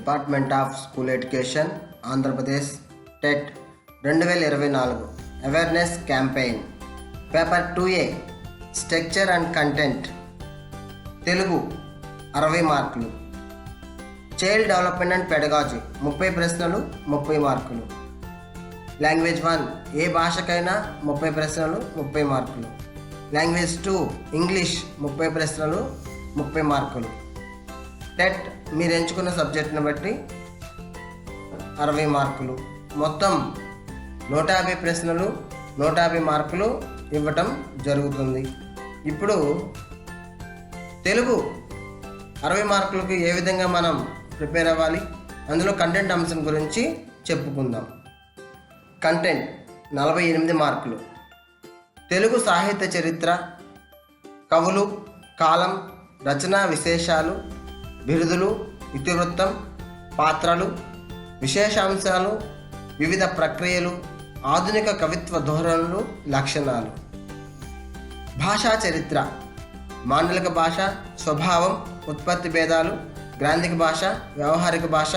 Department of school education Andhra Pradesh TET రెండు వేల ఇరవై నాలుగు awareness campaign. Paper two a structure and content. Telugu అరవై మార్కులు. చైల్డ్ డెవలప్మెంట్ అండ్ పెడగాజీ ముప్పై ప్రశ్నలు ముప్పై మార్కులు. లాంగ్వేజ్ వన్ ఏ భాషకైనా ముప్పై ప్రశ్నలు ముప్పై మార్కులు. లాంగ్వేజ్ టూ ఇంగ్లీష్ ముప్పై ప్రశ్నలు ముప్పై మార్కులు. టెట్ మీరు ఎంచుకున్న సబ్జెక్ట్ని బట్టి అరవై మార్కులు. మొత్తం నూట యాభై ప్రశ్నలు నూట యాభై మార్కులు ఇవ్వటం జరుగుతుంది. ఇప్పుడు తెలుగు అరవై మార్కులకు ఏ విధంగా మనం ప్రిపేర్ అవ్వాలి? అందులో కంటెంట్ అంశం గురించి చెప్పుకుందాం. కంటెంట్ నలభై ఎనిమిది మార్కులు. తెలుగు సాహిత్య చరిత్ర కవులు కాలం రచనా విశేషాలు బిరుదులు ఇతివృత్తం పాత్రలు విశేషాంశాలు వివిధ ప్రక్రియలు ఆధునిక కవిత్వ ధోరణులు లక్షణాలు. భాషా చరిత్ర. మాండలిక భాష స్వభావం ఉత్పత్తి భేదాలు గ్రాంధిక భాష వ్యవహారిక భాష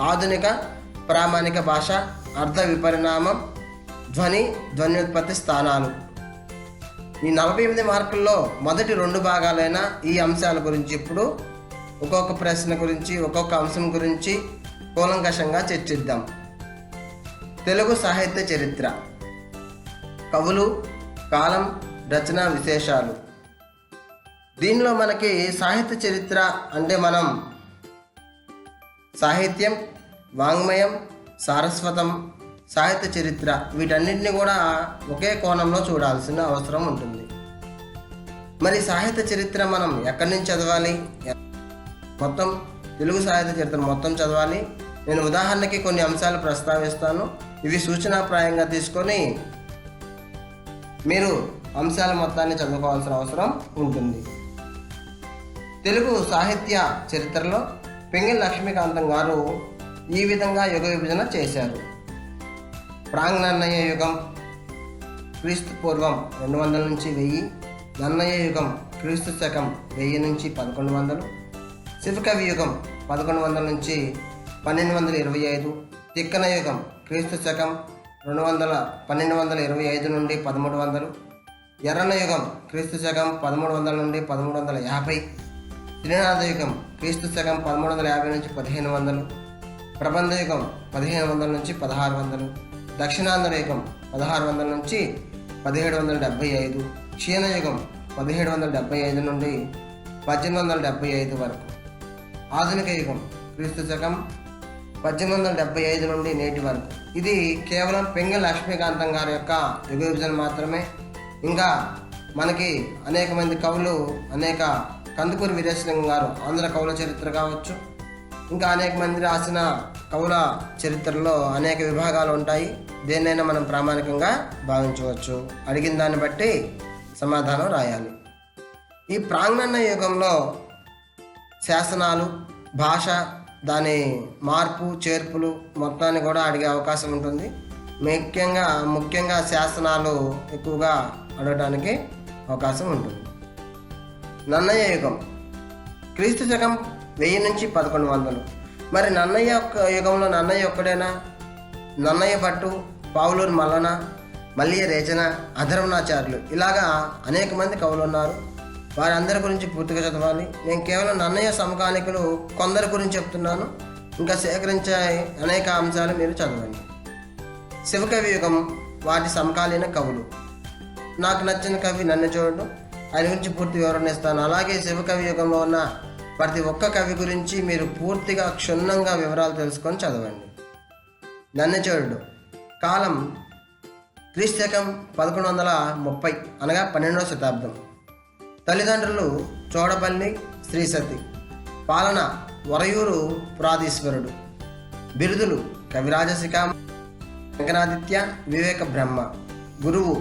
ఆధునిక ప్రామాణిక భాష అర్థ విపరిణామం ధ్వని ధ్వన్యుత్పత్తి స్థానాలు. ఈ నలభై ఎనిమిది మార్కుల్లో మొదటి రెండు భాగాలైన ఈ అంశాల గురించి ఇప్పుడు ఒక్కొక్క ప్రశ్న గురించి ఒక్కొక్క అంశం గురించి కూలంకషంగా చర్చిద్దాం. తెలుగు సాహిత్య చరిత్ర. కవులు కాలం రచనా విశేషాలు. దీనిలో మనకి సాహిత్య చరిత్ర అంటే మనం సాహిత్యం వాంగ్మయం సారస్వతం సాహిత్య చరిత్ర వీటన్నిటిని కూడా ఒకే కోణంలో చూడాల్సిన అవసరం ఉంటుంది. మరి సాహిత్య చరిత్ర మనం ఎక్కడి నుంచి చదవాలి? మొత్తం తెలుగు సాహిత్య చరిత్ర మొత్తం చదవాలి. నేను ఉదాహరణకి కొన్ని అంశాలు ప్రస్తావిస్తాను. ఇవి సూచనాప్రాయంగా తీసుకొని మీరు అంశాల మొత్తాన్ని చదువుకోవాల్సిన అవసరం ఉంటుంది. తెలుగు సాహిత్య చరిత్రలో పెంగిల్ లక్ష్మీకాంతం గారు ఈ విధంగా యుగ విభజన చేశారు. ప్రాంగ్నన్నయ్య యుగం క్రీస్తు పూర్వం రెండు వందల నుంచి వెయ్యి నన్నయ్య యుగం క్రీస్తు శకం వెయ్యి నుంచి పదకొండు వందలు శిల్పకవి యుగం పదకొండు వందల నుంచి పన్నెండు వందల ఇరవై ఐదు తిక్కన యుగం క్రీస్తు శకం రెండు వందల పన్నెండు వందల ఇరవై ఐదు నుండి పదమూడు వందలు ఎర్రన యుగం క్రీస్తు శకం పదమూడు వందల నుండి పదమూడు వందల యాభై శ్రీనాథ యుగం క్రీస్తు శకం పదమూడు వందల యాభై నుంచి పదిహేను వందలు ప్రబంధ యుగం పదిహేను వందల నుంచి పదహారు వందలు దక్షిణాంధ్ర యుగం పదహారు వందల నుంచి పదిహేడు వందల డెబ్బై ఐదు క్షీణ యుగం పదిహేడు వందల డెబ్బై ఐదు నుండి పద్దెనిమిది వందల డెబ్బై ఐదు వరకు. ఆధునిక యుగం క్రీస్తు శకం పద్దెనిమిది వందల డెబ్బై ఐదు నుండి నేటి వరకు. ఇది కేవలం పెంగల్ లక్ష్మీకాంతం గారి యొక్క యుగ విభజన మాత్రమే. ఇంకా మనకి అనేక మంది కవులు అనేక కందుకూరి వీరేశలింగం గారు ఆంధ్ర కవుల చరిత్ర కావచ్చు. ఇంకా అనేక మంది రాసిన కవుల చరిత్రలో అనేక విభాగాలు ఉంటాయి. దేన్నైనా మనం ప్రామాణికంగా భావించవచ్చు. అడిగిన దాన్ని బట్టి సమాధానం రాయాలి. ఈ ప్రాంగణ యుగంలో శాసనాలు భాష దాని మార్పు చేర్పులు మొత్తాన్ని కూడా అడిగే అవకాశం ఉంటుంది. ముఖ్యంగా ముఖ్యంగా శాసనాలు ఎక్కువగా అడగడానికి అవకాశం ఉంటుంది. నన్నయ్య యుగం. క్రీస్తు శకం వెయ్యి నుంచి పదకొండు వందలు. మరి నన్నయ్య యొక్క యుగంలో నన్నయ్య ఒక్కడేనా? నన్నయ్య భట్టు పావులూరు మల్లన మల్లియ రేచన అధర్వనాచార్యులు. ఇలాగా అనేక మంది కవులు ఉన్నారు. వారందరి గురించి పూర్తిగా చదవాలి. నేను కేవలం నన్నయ్య సమకాలికులు కొందరి గురించి చెప్తున్నాను. ఇంకా సేకరించే అనేక అంశాలు మీరు చదవండి. శివకవి యుగం వాటి సమకాలీన కవులు. నాకు నచ్చిన కవి నన్ను చూడడం ఆయన గురించి పూర్తి వివరణ ఇస్తాను. అలాగే శివకవి యుగంలో ఉన్న ప్రతి ఒక్క కవి గురించి మీరు పూర్తిగా క్షుణ్ణంగా వివరాలు తెలుసుకొని చదవండి. నన్నచోడు కాలం క్రీస్తకం పదకొండు వందల ముప్పై అనగా పన్నెండవ శతాబ్దం. తల్లిదండ్రులు చోడపల్లి శ్రీసతి పాలన వరయూరు పురాధీశ్వరుడు బిరుదులు కవిరాజశిఖా వెంకనాదిత్య వివేక బ్రహ్మ గురువు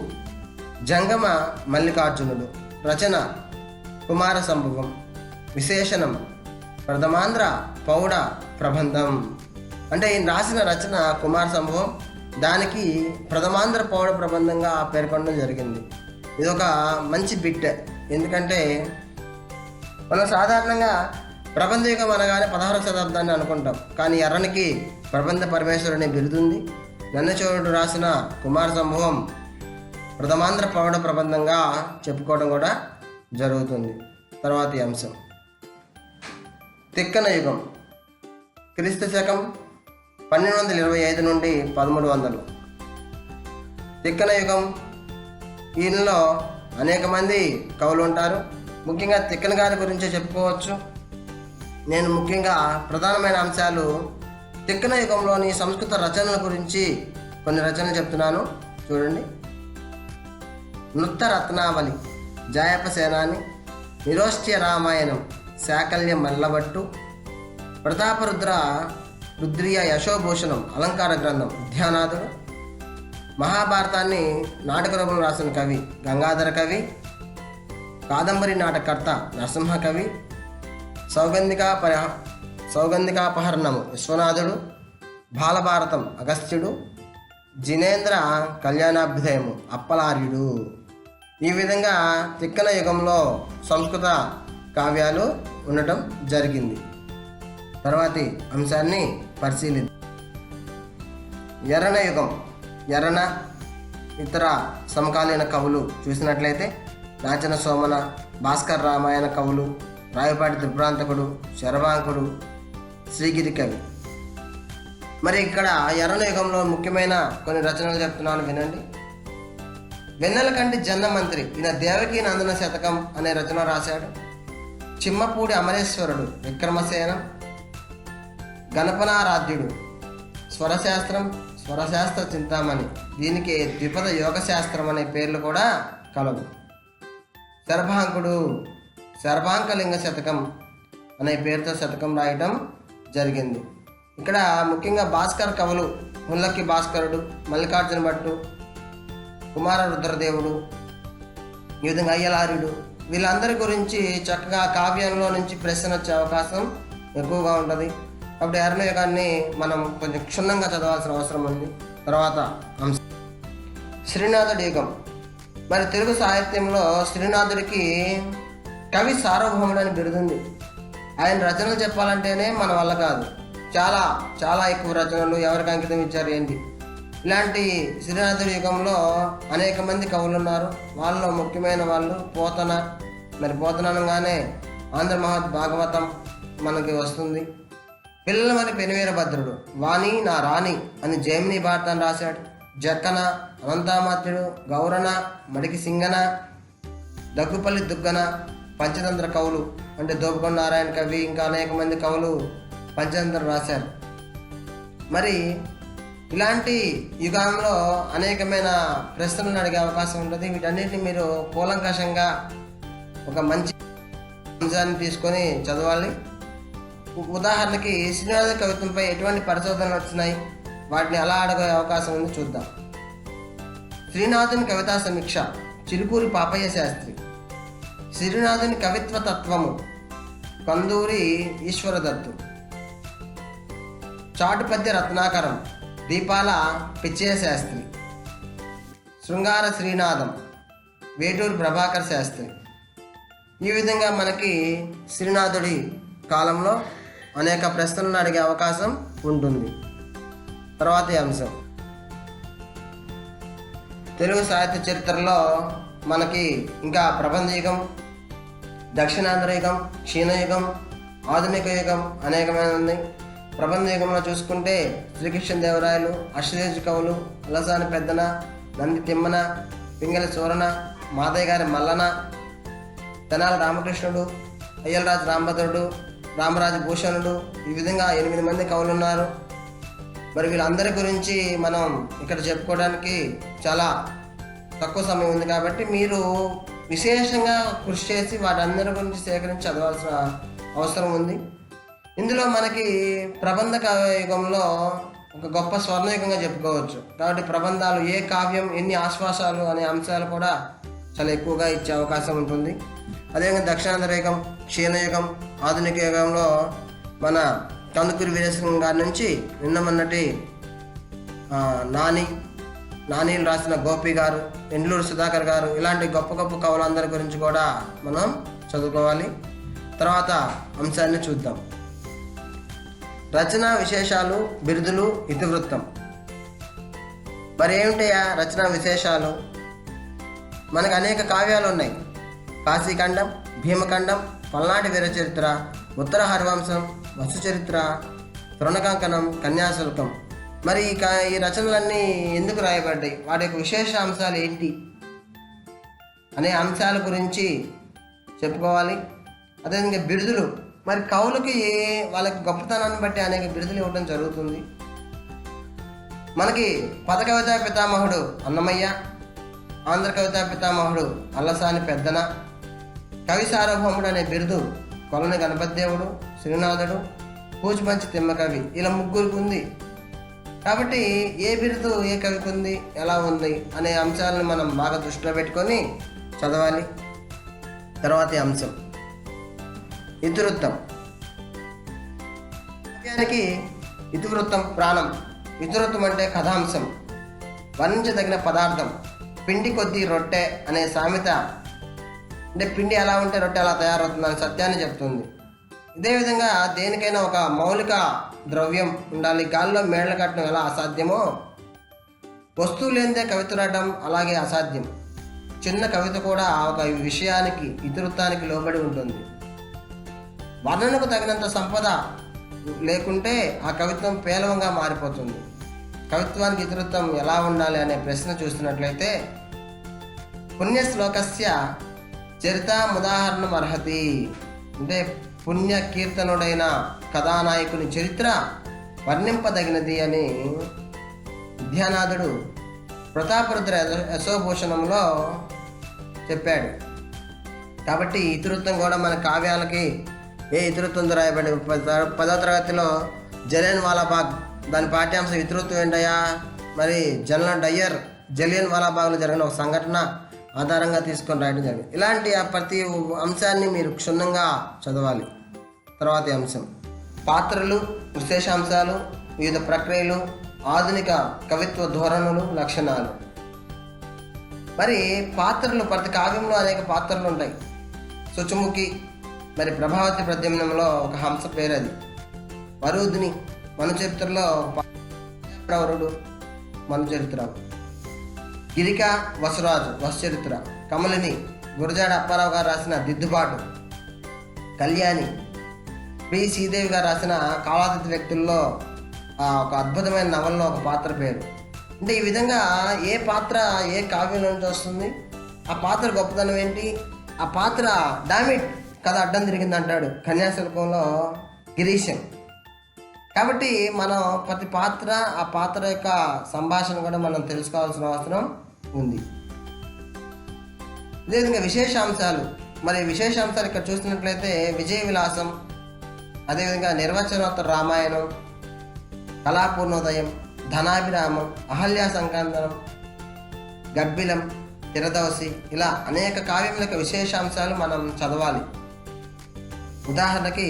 జంగమ మల్లికార్జునుడు రచన కుమార సంభవం విశేషణం ప్రథమాంధ్ర పౌడ ప్రబంధం. అంటే ఈయన రాసిన రచన కుమార సంభవం దానికి ప్రథమాంధ్ర పౌడ ప్రబంధంగా పేర్కొనడం జరిగింది. ఇది ఒక మంచి బిట్. ఎందుకంటే మనం సాధారణంగా ప్రబంధ యుగం అనగానే పదహారవ శతాబ్దాన్ని అనుకుంటాం. కానీ ఎర్రనికి ప్రబంధ పరమేశ్వరుని బిరుదుంది నన్నచోరుడు రాసిన కుమార సంభవం ప్రథమాంధ్ర పౌడ ప్రబంధంగా చెప్పుకోవడం కూడా జరుగుతుంది. తర్వాతి అంశం. తిక్కన యుగం. క్రీస్తు శకం పన్నెండు వందల ఇరవై ఐదు నుండి పదమూడు వందలు. తిక్కన యుగం ఈయనలో అనేక మంది కవులు ఉంటారు. ముఖ్యంగా తిక్కన గారి గురించే చెప్పుకోవచ్చు. నేను ముఖ్యంగా ప్రధానమైన అంశాలు తిక్కన యుగంలోని సంస్కృత రచనల గురించి కొన్ని రచనలు చెప్తున్నాను. చూడండి. నృత్త రత్నావళి జాయప సేనాని నిరోష్ట్య రామాయణం శాకల్య మల్లభట్టు ప్రతాపరుద్ర రుద్రియ యశోభూషణం అలంకార గ్రంథం ఉద్యానాథుడు మహాభారతాన్ని నాటక రూపంలో రాసిన కవి గంగాధర కవి కాదంబరి నాటకర్త నరసింహ కవి సౌగంధికా సౌగంధికాపహరణము విశ్వనాథుడు బాలభారతం అగస్త్యుడు జినేంద్ర కళ్యాణాభ్యుదయము అప్పలార్యుడు. ఈ విధంగా తిక్కన యుగంలో సంస్కృత కావ్యాలు ఉండటం జరిగింది. తర్వాతి అంశాన్ని పరిశీలిద్దాం. ఎర్రన యుగం. ఎర్రన ఇతర సమకాలీన కవులు చూసినట్లయితే నాచన సోమన భాస్కర్ రామాయణ కవులు రాయపాటి దుర్భ్రాంతకుడు శరభాంకుడు శ్రీగిరి కవి. మరి ఇక్కడ ఎర్రన యుగంలో ముఖ్యమైన కొన్ని రచనలు చెప్తున్నాను వినండి. వెన్నెల కంటి జన్న మంత్రి ఈయన దేవకీ నందన శతకం అనే రచన రాశాడు. చిమ్మపూడి అమరేశ్వరుడు విక్రమసేన గణపనారాధ్యుడు స్వరశాస్త్రం స్వరశాస్త్ర చింతామణి. దీనికి ద్విపద యోగ శాస్త్రం అనే పేర్లు కూడా కలవు. శర్భాంకుడు శర్భాంకలింగ శతకం అనే పేరుతో శతకం రాయటం జరిగింది. ఇక్కడ ముఖ్యంగా భాస్కర్ కవులు ముల్లకి భాస్కరుడు మల్లికార్జున భట్టు కుమార రుద్రదేవుడు ఈ విధంగా అయ్యలారుడు. వీళ్ళందరి గురించి చక్కగా కావ్యంలో నుంచి ప్రశ్న వచ్చే అవకాశం ఎక్కువగా ఉంటుంది. కాబట్టి ఎర్రనయుగాన్ని మనం కొంచెం క్షుణ్ణంగా చదవాల్సిన అవసరం ఉంది. తర్వాత అంశం. శ్రీనాథుడి యుగం మరి తెలుగు సాహిత్యంలో శ్రీనాథుడికి కవి సార్వభౌముడు అని బిరుదుంది ఆయన రచనలు చెప్పాలంటేనే మన వల్ల కాదు. చాలా చాలా ఎక్కువ రచనలు ఎవరికి అంకితం ఇచ్చారు ఏంటి? ఇలాంటి శ్రీనాథుడి యుగంలో అనేక మంది కవులు ఉన్నారు. వాళ్ళలో ముఖ్యమైన వాళ్ళు పోతన మరి పోతన అనగానే ఆంధ్ర మహత్ భాగవతం మనకి వస్తుంది. పిల్లల మరి పెనువీరభద్రుడు. వాణి నా రాణి అని జైమిని భారతాన్ని రాశాడు. జక్కన అనంతామాత్యుడు గౌరణ మడికి సింగన దగ్గుపల్లి దుగ్గన పంచతంత్ర కవులు అంటే దోపకొండ నారాయణ కవి ఇంకా అనేక మంది కవులు పంచతంత్రం రాశారు. మరి ఇలాంటి యుగంలో అనేకమైన ప్రశ్నలను అడిగే అవకాశం ఉంటుంది. వీటన్నిటిని మీరు కూలంకషంగా ఒక మంచి అంశాన్ని తీసుకొని చదవాలి. ఉదాహరణకి శ్రీనివాస కవిత్వంపై ఎటువంటి పరిశోధనలు వచ్చినాయి? వాటిని ఎలా అడగే అవకాశం ఉంది చూద్దాం. శ్రీనాథుని కవితా సమీక్ష చిలుకూరి పాపయ్య శాస్త్రి. శ్రీనాథుని కవిత్వ తత్వము కందూరి ఈశ్వరదత్తు చాటుపద్య రత్నాకరం దీపాల పిచ్చయ్య శాస్త్రి. శృంగార శ్రీనాథం వేటూరు ప్రభాకర్ శాస్త్రి. ఈ విధంగా మనకి శ్రీనాథుడి కాలంలో అనేక ప్రశ్నలను అడిగే అవకాశం ఉంటుంది. తర్వాతి అంశం. తెలుగు సాహిత్య చరిత్రలో మనకి ఇంకా ప్రబంధ యుగం దక్షిణాంధ్ర యుగం క్షీణయుగం ఆధునిక యుగం అనేకమైన ఉంది ప్రబంధ యుగంలో చూసుకుంటే శ్రీకృష్ణ దేవరాయలు అశ్వదేశ కవులు అలసాని పెద్దన నంది తిమ్మన పింగళ సూరణ మాదయ్య గారి మల్లన తెనాల రామకృష్ణుడు అయ్యలరాజు రామభద్రుడు రామరాజు భూషణుడు ఈ విధంగా ఎనిమిది మంది కవులు ఉన్నారు మరి వీళ్ళందరి గురించి మనం ఇక్కడ చెప్పుకోవడానికి చాలా తక్కువ సమయం ఉంది కాబట్టి మీరు విశేషంగా కృషి చేసి వాటందరి గురించి సేకరించి చదవాల్సిన అవసరం ఉంది. ఇందులో మనకి ప్రబంధ కావ్య యుగంలో ఒక గొప్ప స్వర్ణయుగంగా చెప్పుకోవచ్చు. కాబట్టి ప్రబంధాలు ఏ కావ్యం ఎన్ని ఆశ్వాసాలు అనే అంశాలు కూడా చాలా ఎక్కువగా ఇచ్చే అవకాశం ఉంటుంది. అదేవిధంగా దక్షిణాంధ్రయుగం క్షీణయుగం ఆధునిక యుగంలో మన కందుకూరి వీరేశ్వరం గారి నుంచి నిన్న మొన్నటి నాని నానీలు రాసిన గోపి గారు ఎండ్లూరు సుధాకర్ గారు ఇలాంటి గొప్ప గొప్ప కవులందరి గురించి కూడా మనం చదువుకోవాలి. తర్వాత అంశాన్ని చూద్దాం. రచన విశేషాలు బిరుదులు ఇతివృత్తం. మరి ఏమిటయా రచన విశేషాలు? మనకు అనేక కావ్యాలు ఉన్నాయి. కాశీఖండం భీమఖండం పల్నాటి వీర చరిత్ర ఉత్తర హరివంశం వసుచరిత్ర తృణకంకణం కన్యాశుల్కం. మరి ఈ ఈ రచనలన్నీ ఎందుకు రాయబడ్డాయి? వాటి యొక్క విశేష అంశాలు ఏంటి? అనే అంశాల గురించి చెప్పుకోవాలి. అదేవిధంగా బిరుదులు. మరి కవులకి వాళ్ళకి గొప్పతనాన్ని బట్టి అనేక బిరుదులు ఇవ్వడం జరుగుతుంది. మనకి పద కవితా పితామహుడు అన్నమయ్య ఆంధ్ర కవితా పితామహుడు అల్లసాని పెద్దన కవి సార్వభౌముడు అనే బిరుదు కొలని గణపతిదేవుడు శ్రీనాథుడు పూచిపంచి తిమ్మకవి ఇలా ముగ్గురికి ఉంది. కాబట్టి ఏ బిరుదు ఏ కవికి ఉంది ఎలా ఉంది అనే అంశాలను మనం బాగా దృష్టిలో పెట్టుకొని చదవాలి. తర్వాతి అంశం. ఇతివృత్తం. కావ్యానికి ఇతివృత్తం ప్రాణం ఇతివృత్తం అంటే కథాంశం. వర్ణించదగిన పదార్థం పిండి కొద్ది రొట్టె అనే సామెత అంటే పిండి ఎలా ఉంటే రొట్టె అలా తయారవుతుందని సత్యాన్ని చెప్తుంది. ఇదే విధంగా దేనికైనా ఒక మౌలిక ద్రవ్యం ఉండాలి. గాల్లో మేడలు కట్టడం ఎలా అసాధ్యమో? వస్తువు లేనిదే కవిత రాయడం అలాగే అసాధ్యం. చిన్న కవిత కూడా ఒక విషయానికి ఇతివృత్తానికి లోబడి ఉంటుంది. వర్ణనకు తగినంత సంపద లేకుంటే ఆ కవిత్వం పేలవంగా మారిపోతుంది. కవిత్వానికి ఇతివృత్తం ఎలా ఉండాలి అనే ప్రశ్న చూస్తున్నట్లయితే పుణ్యశ్లోకస్య చరితాముదాహరణం అర్హతి. అంటే పుణ్య కీర్తనుడైన కథానాయకుని చరిత్ర వర్ణింపదగినది అని విద్యానాథుడు ప్రతాపరుద్ర యశో- యశోభూషణంలో చెప్పాడు. కాబట్టి ఇతివృత్తం కూడా మన కావ్యాలకి ఏ ఇతివృత్తం రాయబడి పద- పదో తరగతిలో జలియన్ వాలాబాగ్ దాని పాఠ్యాంశం ఇతివృత్తం ఏంటయ్యా? మరి జనరల్ డయ్యర్ జలియన్ వాలాబాగ్లో జరిగిన ఒక సంఘటన ఆధారంగా తీసుకొని రాయడం జరిగింది. ఇలాంటి ప్రతి అంశాన్ని మీరు క్షుణ్ణంగా చదవాలి. తర్వాతి అంశం. పాత్రలు విశేషాంశాలు వివిధ ప్రక్రియలు ఆధునిక కవిత్వ ధోరణులు లక్షణాలు. మరి పాత్రలు ప్రతి కావ్యంలో అనేక పాత్రలు ఉంటాయి. శుచుముఖి మరి ప్రభావతి ప్రద్యుమ్నంలో ఒక హంస పేరు అది వరుదిని మన చరిత్రలో ప్రవరుడు మన గిరిక వసరాజు వశ్చరిత్ర కమలిని గురజాడ అప్పారావు గారు రాసిన దిద్దుబాటు కళ్యాణి పి. శ్రీదేవి గారు రాసిన కాలాతీత వ్యక్తుల్లో ఆ, ఒక అద్భుతమైన నవల్లో ఒక పాత్ర పేరు. అంటే ఈ విధంగా ఏ పాత్ర ఏ కావ్యం నుంచి వస్తుంది? ఆ పాత్ర గొప్పతనం ఏంటి? ఆ పాత్ర డామిట్ కథ అడ్డం తిరిగింది అంటాడు కన్యాశుల్కంలో గిరీశం. కాబట్టి మనం ప్రతి పాత్ర ఆ పాత్ర యొక్క సంభాషణ కూడా మనం తెలుసుకోవాల్సిన అవసరం ఉంది. అదేవిధంగా విశేషాంశాలు. మరి విశేషాంశాలు ఇక్కడ చూసినట్లయితే విజయ విలాసం అదేవిధంగా నిర్వచనోత్తర రామాయణం కళాపూర్ణోదయం ధనాభిరామం అహల్యా సంకందనం గబ్బిలం తిరదవసి ఇలా అనేక కావ్యముల యొక్క విశేషాంశాలు మనం చదవాలి. ఉదాహరణకి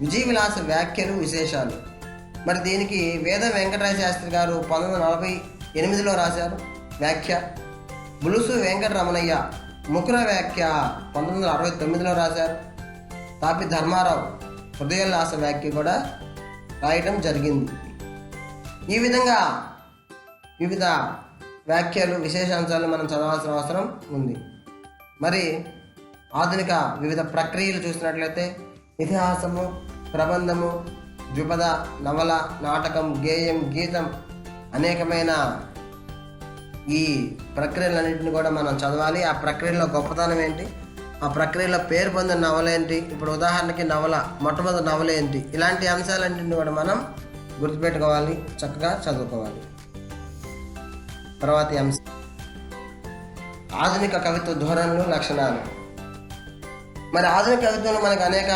విజయవిలాస వ్యాఖ్యలు విశేషాలు. మరి దీనికి వేద వెంకటరాయ శాస్త్రి గారు పంతొమ్మిది వందల నలభై ఎనిమిదిలో రాశారు. వ్యాఖ్య బులుసు వెంకటరమణయ్య ముకుర వ్యాఖ్య పంతొమ్మిది వందల అరవై తొమ్మిదిలో రాశారు. తాపి ధర్మారావు హృదయోల్లాస వ్యాఖ్య కూడా రాయటం జరిగింది. ఈ విధంగా వివిధ వ్యాఖ్యలు విశేషాంశాలు మనం చదవాల్సిన అవసరం ఉంది. మరి ఆధునిక వివిధ ప్రక్రియలు చూసినట్లయితే ఇతిహాసము ప్రబంధము ద్విపద నవల నాటకం గేయం గీతం అనేకమైన ఈ ప్రక్రియలన్నింటిని కూడా మనం చదవాలి. ఆ ప్రక్రియలో గొప్పతనం ఏంటి? ఆ ప్రక్రియలో పేరు పొందిన నవల ఏంటి? ఇప్పుడు ఉదాహరణకి నవల మొట్టమొదటి నవల ఏంటి? ఇలాంటి అంశాలన్నింటిని కూడా మనం గుర్తుపెట్టుకోవాలి చక్కగా చదువుకోవాలి. తర్వాతి అంశం. ఆధునిక కవిత్వ ధోరణులు లక్షణాలు. మరి ఆధునిక కవిత్వంలో మనకు అనేక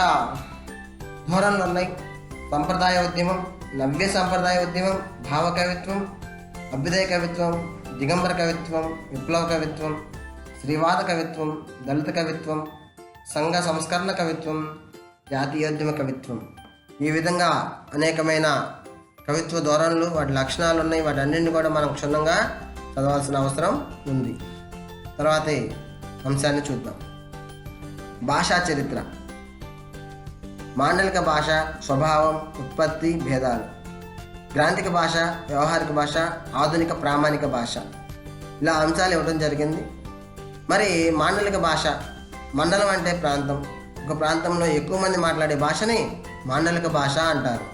ధోరణులు ఉన్నాయి సంప్రదాయ ఉద్యమం నవ్య సంప్రదాయ ఉద్యమం భావ కవిత్వం అభ్యుదయ కవిత్వం దిగంబర కవిత్వం విప్లవ కవిత్వం శ్రీవాద కవిత్వం దళిత కవిత్వం సంఘ సంస్కరణ కవిత్వం జాతీయోద్యమ కవిత్వం. ఈ విధంగా అనేకమైన కవిత్వ ధోరణులు వాటి లక్షణాలు ఉన్నాయి. వాటి అన్నింటిని కూడా మనం క్షుణ్ణంగా చదవాల్సిన అవసరం ఉంది. తర్వాతే అంశాన్ని చూద్దాం. భాషా చరిత్ర. మాండలిక భాష స్వభావం ఉత్పత్తి భేదాలు. గ్రాంధిక భాష వ్యవహారిక భాష ఆధునిక ప్రామాణిక భాష. ఇలా అంశాలు ఇవ్వడం జరిగింది. మరి మాండలిక భాష మండలం అంటే ప్రాంతం. ఒక ప్రాంతంలో ఎక్కువ మంది మాట్లాడే భాషని మాండలిక భాష అంటారు.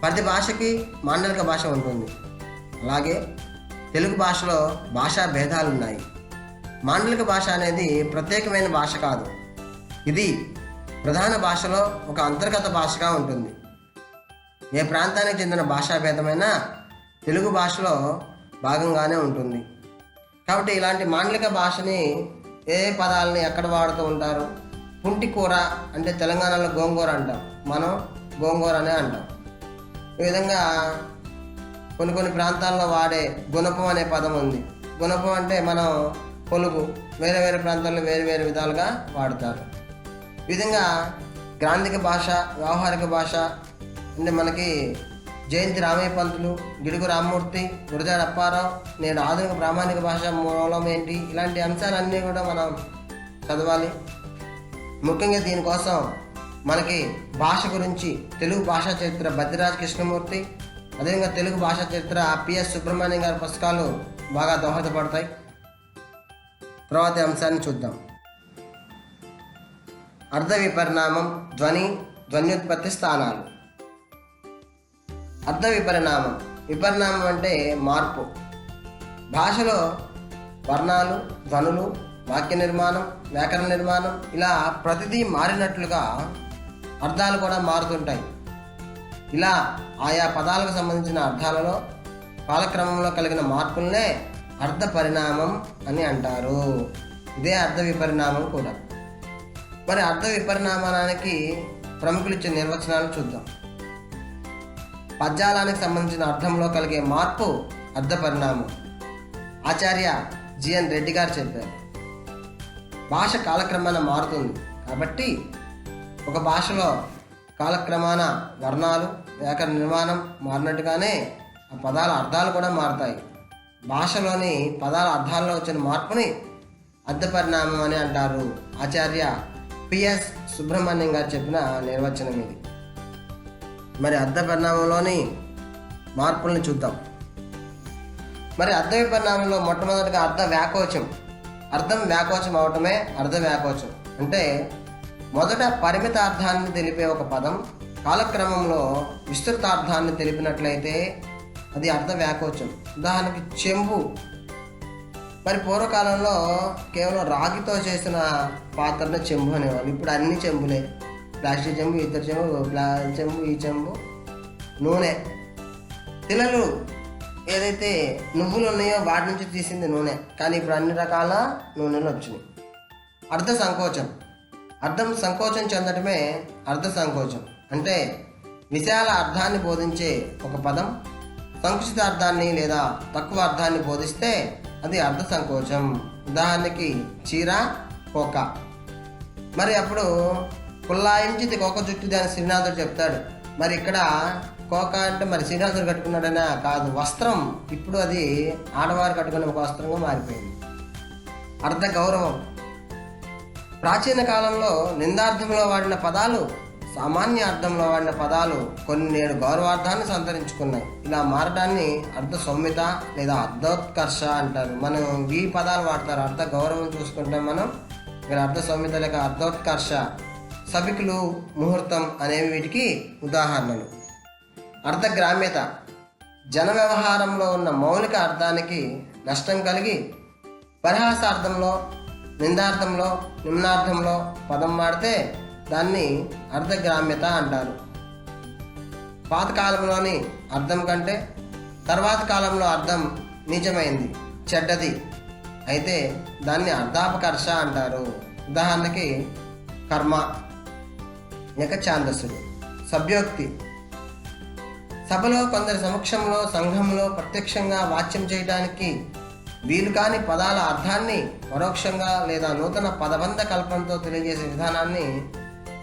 ప్రతి భాషకి మాండలిక భాష ఉంటుంది. అలాగే తెలుగు భాషలో భాషా భేదాలు ఉన్నాయి మాండలిక భాష అనేది ప్రత్యేకమైన భాష కాదు. ఇది ప్రధాన భాషలో ఒక అంతర్గత భాషగా ఉంటుంది. ఏ ప్రాంతానికి చెందిన భాషాభేదమైనా తెలుగు భాషలో భాగంగానే ఉంటుంది. కాబట్టి ఇలాంటి మాండలిక భాషని ఏ పదాలని ఎక్కడ వాడుతూ ఉంటారు? పుంటి కూర అంటే తెలంగాణలో గోంగూర అంటాం. మనం గోంగూర అనే అంటాం. ఈ విధంగా కొన్ని కొన్ని ప్రాంతాల్లో వాడే గుణపం అనే పదం ఉంది. గుణపం అంటే మనం పొలుగు వేరే వేరే ప్రాంతాల్లో వేరు వేరు విధాలుగా వాడతారు. ఈ విధంగా గ్రాంధిక భాష వ్యవహారిక భాష అంటే మనకి జయంతి రామయ్య పంతులు గిడుగు రామ్మూర్తి గురజాడ అప్పారావు నేను ఆధునిక ప్రామాణిక భాష మూలం ఏంటి ఇలాంటి అంశాలన్నీ కూడా మనం చదవాలి. ముఖ్యంగా దీనికోసం మనకి భాష గురించి తెలుగు భాషా చరిత్ర భద్రరాజ్ కృష్ణమూర్తి అదేవిధంగా తెలుగు భాషా చరిత్ర పిఎస్ సుబ్రహ్మణ్యం గారి పుస్తకాలు బాగా దోహదపడతాయి. తర్వాత అంశాన్ని చూద్దాం. అర్ధ విపరిణామం ధ్వని ధ్వన్యుత్పత్తి స్థానాలు. అర్ధ విపరిణామం విపరిణామం అంటే మార్పు. భాషలో వర్ణాలు ధ్వనులు వాక్య నిర్మాణం వ్యాకరణ నిర్మాణం ఇలా ప్రతిదీ మారినట్లుగా అర్థాలు కూడా మారుతుంటాయి. ఇలా ఆయా పదాలకు సంబంధించిన అర్థాలలో కాలక్రమంలో కలిగిన మార్పులనే అర్థ పరిణామం అని అంటారు. ఇదే అర్థ విపరిణామం కూడా. మరి అర్థ విపరిణామానికి ప్రముఖులు ఇచ్చే నిర్వచనాలు చూద్దాం. పద్యాలానికి సంబంధించిన అర్థంలో కలిగే మార్పు అర్థ పరిణామం. ఆచార్య జిఎన్ రెడ్డి గారు చెప్పారు. భాష కాలక్రమాన మారుతుంది. కాబట్టి ఒక భాషలో కాలక్రమాన వర్ణాలు వ్యాకరణ నిర్మాణం మారినట్టుగానే ఆ పదాల అర్థాలు కూడా మారుతాయి. భాషలోని పదాల అర్థాల్లో వచ్చిన మార్పుని అర్థ పరిణామం అని అంటారు ఆచార్య పిఎస్ సుబ్రహ్మణ్యం గారు చెప్పిన నిర్వచనం ఇది. మరి అర్థ పరిణామంలోని మార్పుల్ని చూద్దాం. మరి అర్థ పరిణామంలో మొట్టమొదటిగా అర్థ వ్యాకోచం. అర్థం వ్యాకోచం అవటమే అర్థ వ్యాకోచం. అంటే మొదట పరిమిత అర్థాన్ని తెలిపే ఒక పదం కాలక్రమంలో విస్తృత అర్థాన్ని తెలిపినట్లయితే అది అర్థ వ్యాకోచం. ఉదాహరణకి చెంబు మరి పూర్వకాలంలో కేవలం రాగితో చేసిన పాత్రను చెంబు అనేవాళ్ళు. ఇప్పుడు అన్ని చెంబులే. ప్లాస్టిక్ చెంబు ఇతర చెంబు ప్లా చెంబు ఈ చెంబు నూనె. తిలలు ఏదైతే నువ్వులు ఉన్నాయో వాటి నుంచి తీసింది నూనె. కానీ ఇప్పుడు అన్ని రకాల నూనెలు వచ్చినాయి. అర్ధ సంకోచం. అర్థం సంకోచం చెందటమే అర్ధ సంకోచం. అంటే విశాల అర్థాన్ని బోధించే ఒక పదం. సంకుచిత అర్థాన్ని లేదా తక్కువ అర్థాన్ని బోధిస్తే అది అర్థ సంకోచం ఉదాహరణకి చీర కోక. మరి అప్పుడు కుల్లాయించి కోక జుట్టు దాని శ్రీనాథుడు చెప్తాడు. మరి ఇక్కడ కోక అంటే మరి శ్రీనాథుడు కట్టుకున్నాడనా కాదు వస్త్రం. ఇప్పుడు అది ఆడవారు కట్టుకునే ఒక వస్త్రంగా మారిపోయింది. అర్ధ గౌరవం ప్రాచీన కాలంలో నిందార్థంలో వాడిన పదాలు సామాన్య అర్థంలో వాడిన పదాలు కొన్ని నేడు గౌరవార్థాన్ని సంతరించుకున్నాయి. ఇలా మారడాన్ని అర్థ సౌమ్యత లేదా అర్ధోత్కర్ష అంటారు. మనం ఈ పదాలు వాడతారు. అర్ధ గౌరవం చూసుకుంటే మనం ఇక్కడ అర్ధ సౌమ్యత లేక అర్ధోత్కర్ష సభికులు ముహూర్తం అనేవి వీటికి ఉదాహరణలు. అర్ధ గ్రామ్యత. జన వ్యవహారంలో ఉన్న మౌలిక అర్థానికి నష్టం కలిగి పరిహాసార్థంలో నిందార్థంలో నిమ్నార్థంలో పదం వాడితే దాన్ని అర్ధగ్రామ్యత అంటారు. పాతకాలంలోని అర్థం కంటే తర్వాత కాలంలో అర్థం నిజమైంది చెడ్డది. అయితే దాన్ని అర్ధాపకర్ష అంటారు. ఉదాహరణకి కర్మ ఇక ఛాందస్సుడు సభ్యోక్తి. సభలో కొందరి సమక్షంలో సంఘంలో ప్రత్యక్షంగా వాచ్యం చేయడానికి వీలు కాని పదాల అర్థాన్ని పరోక్షంగా లేదా నూతన పదబంధ కల్పనతో తెలియజేసే విధానాన్ని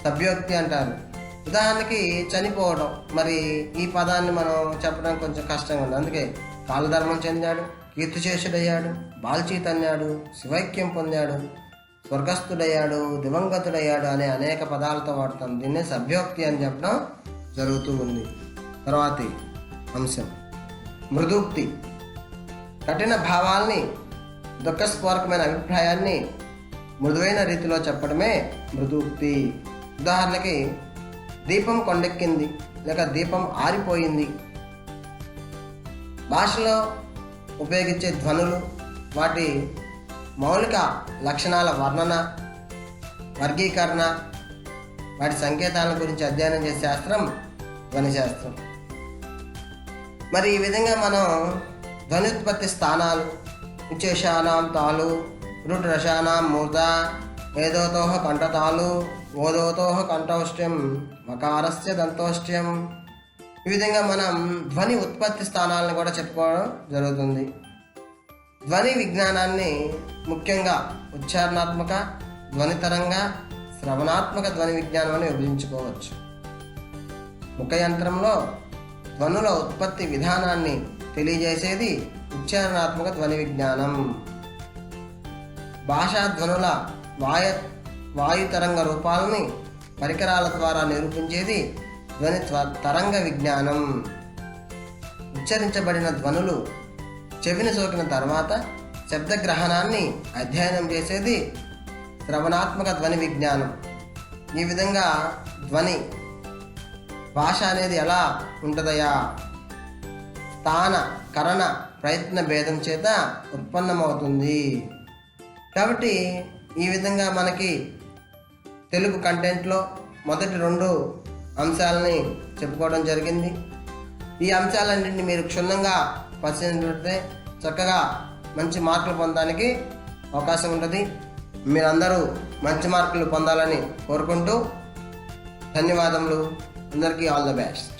సభ్యోక్తి అంటారు. ఉదాహరణకి చనిపోవడం. మరి ఈ పదాన్ని మనం చెప్పడం కొంచెం కష్టంగా ఉంది. అందుకే కాలధర్మం చెందాడు కీర్తిశేషుడయ్యాడు బాల్చీత్ అన్నాడు శివైక్యం పొందాడు స్వర్గస్థుడయ్యాడు దివంగతుడయ్యాడు అనే అనేక పదాలతో వాడతాం. దీన్నే సభ్యోక్తి అని చెప్పడం జరుగుతూ ఉంది. తర్వాతి అంశం. మృదుక్తి. కఠిన భావాల్ని దుఃఖస్ఫోరకమైన అభిప్రాయాన్ని మృదువైన రీతిలో చెప్పడమే మృదుక్తి. ఉదాహరణకి దీపం కొండెక్కింది లేక దీపం ఆరిపోయింది. భాషలో ఉపయోగించే ధ్వనులు వాటి మౌలిక లక్షణాల వర్ణన వర్గీకరణ వాటి సంకేతాల గురించి అధ్యయనం చేసే శాస్త్రం ధ్వనిశాస్త్రం మరి ఈ విధంగా మనం ధ్వనిత్పత్తి స్థానాలు విశేషానాం తాలు రుట్ రసానాం మూర్ధ వేదోతో కంఠతాలు ఓదోతోహ కంఠౌష్ట్యం మకారస్య దంతోష్ట్యం ఈ విధంగా మనం ధ్వని ఉత్పత్తి స్థానాలను కూడా చెప్పుకోవడం జరుగుతుంది. ధ్వని విజ్ఞానాన్ని ముఖ్యంగా ఉచ్చారణాత్మక ధ్వనితరంగా శ్రవణాత్మక ధ్వని విజ్ఞానం అని విభజించుకోవచ్చు. ముఖ యంత్రంలో ధ్వనుల ఉత్పత్తి విధానాన్ని తెలియజేసేది ఉచ్చారణాత్మక ధ్వని విజ్ఞానం. భాషా ధ్వనుల వాయ వాయు తరంగ రూపాలని పరికరాల ద్వారా నిరూపించేది ధ్వని త్వ- తరంగ విజ్ఞానం. ఉచ్చరించబడిన ధ్వనులు చెవిని సోకిన తర్వాత శబ్దగ్రహణాన్ని అధ్యయనం చేసేది శ్రవణాత్మక ధ్వని విజ్ఞానం. ఈ విధంగా ధ్వని భాష అనేది ఎలా ఉంటుందయా స్థాన కరణ ప్రయత్న భేదం చేత ఉత్పన్నమవుతుంది. కాబట్టి ఈ విధంగా మనకి తెలుగు కంటెంట్లో మొదటి రెండు అంశాలని చెప్పుకోవడం జరిగింది. ఈ అంశాలన్నింటినీ మీరు క్షుణ్ణంగా పరిశీలించినట్లయితే చక్కగా మంచి మార్కులు పొందడానికి అవకాశం ఉంటుంది. మీరందరూ మంచి మార్కులు పొందాలని కోరుకుంటూ ధన్యవాదములు. అందరికీ ఆల్ ద బెస్ట్.